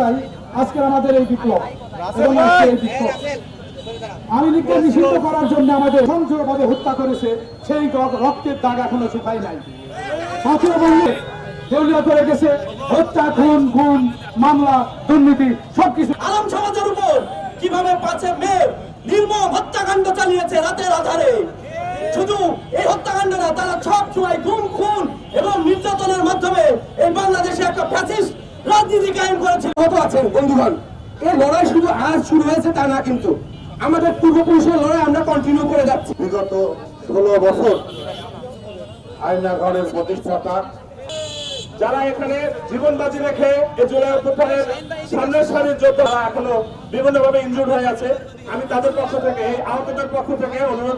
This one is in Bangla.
তাই আজকের আমাদের এই বিপ্লব এবং আজকের এই বিপ্লব। আওয়ামী নিষিদ্ধ করার জন্য আমাদের সংযোগভাবে হত্যা করেছে সেই রক্তের দাগ এখনও শুকায় নাই। ছাত্র বললে দলীয় করে গেছে হত্যা খুন গুম মামলা দুর্নীতি সবকিছু। আলম সমাজের উপর কীভাবে পাঁচে মে নির্মম হত্যাকাণ্ড চালিয়েছে রাতের আধারে? শুধু এই হত্যাকাণ্ড না তারা সব সময় গুম খুন এবং নির্যাতনের মাধ্যমে এই বাংলাদেশে একটা ফ্যাসিস্ট রাজনীতি কায়েম করেছে কত আছেন বন্ধুগণ। এই লড়াই শুধু আজ শুরু হয়েছে তা না কিন্তু আমাদের পূর্বপুরুষের লড়াই আমরা কন্টিনিউ করে যাচ্ছি। বিগত ষোলো বছর আয়না ঘরের প্রতিষ্ঠাতা যারা এখানে জীবন বাজি রেখে এই জুলাই অভ্যুত্থানের সামনের সারির যোদ্ধারা এখনও বিভিন্নভাবে ইনজুর্ড হয়ে আছে। আমি তাদের পক্ষ থেকে আহতদের পক্ষ থেকে অনুরোধ